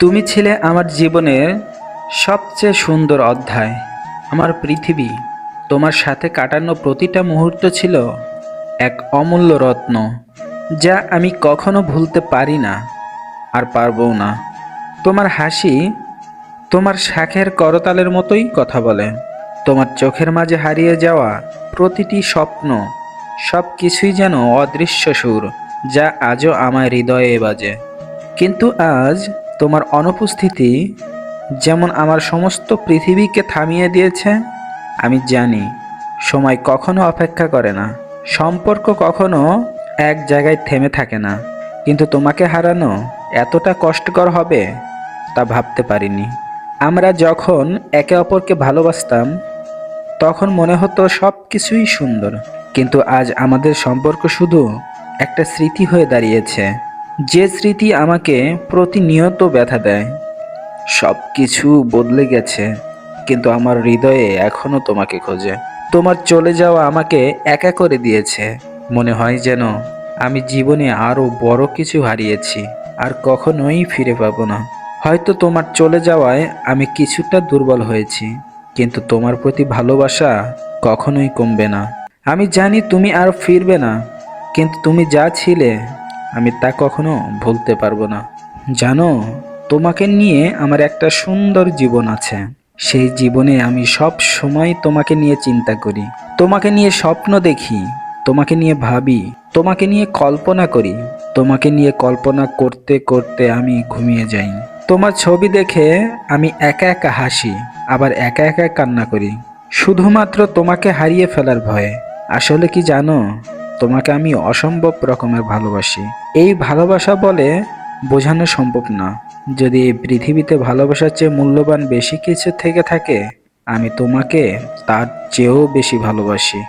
তুমি ছিলে আমার জীবনের সবচেয়ে সুন্দর অধ্যায়। আমার পৃথিবী তোমার সাথে কাটানো প্রতিটা মুহূর্ত ছিল এক অমূল্য রত্ন, যা আমি কখনো ভুলতে পারি না আর পারবও না। তোমার হাসি তোমার শাখের করতালের মতোই কথা বলে। তোমার চোখের মাঝে হারিয়ে যাওয়া প্রতিটি স্বপ্ন সব কিছুই যেন অদৃশ্য সুর, যা আজও আমার হৃদয়ে বাজে। কিন্তু আজ তোমার অনুপস্থিতি যেমন আমার সমস্ত পৃথিবীকে থামিয়ে দিয়েছে, আমি জানি সময় কখনো অপেক্ষা করে না। সম্পর্ক কখনো এক জায়গায় থেমে থাকে না। কিন্তু তোমাকে হারানো এতটা কষ্টকর হবে তা ভাবতে পারিনি। আমরা যখন একে অপরকে ভালোবাসতাম, তখন মনে হতো সব কিছুই সুন্দর। কিন্তু আজ আমাদের সম্পর্ক শুধু একটা স্মৃতি হয়ে দাঁড়িয়েছে। যে স্মৃতি আমাকে প্রতিনিয়ত ব্যথা দেয়, সব কিছু বদলে গেছে, কিন্তু আমার হৃদয়ে এখনও তোমাকে খোঁজে। তোমার চলে যাওয়া আমাকে একা করে দিয়েছে। মনে হয় যেন আমি জীবনে আরও বড় কিছু হারিয়েছি, আর কখনোই ফিরে পাবো না। হয়তো তোমার চলে যাওয়ায় আমি কিছুটা দুর্বল হয়েছি, কিন্তু তোমার প্রতি ভালোবাসা কখনোই কমবে না। আমি জানি তুমি আর ফিরবে না, কিন্তু তুমি যা ছিলে আমি তা কখনো ভুলতে পারব না। জানো, তোমাকে নিয়ে আমার একটা সুন্দর জীবন আছে। সেই জীবনে আমি সব সময় তোমাকে নিয়ে চিন্তা করি। তোমাকে নিয়ে স্বপ্ন দেখি, তোমাকে নিয়ে ভাবি, তোমাকে নিয়ে কল্পনা করি, তোমাকে নিয়ে কল্পনা করতে করতে আমি ঘুমিয়ে যাই। তোমার ছবি দেখে আমি একা একা হাসি, আবার একা একা কান্না করি। শুধুমাত্র তোমাকে হারিয়ে ফেলার ভয়ে। আসলে কি জানো তোমাকে আমি অসম্ভব রকমের ভালোবাসি। এই ভালোবাসা বলে বোঝানো সম্ভব না। যদি এই পৃথিবীতে ভালোবাসার চেয়ে মূল্যবান বেশি কিছু থেকে থাকে, আমি তোমাকে তার চেয়েও বেশি ভালোবাসি।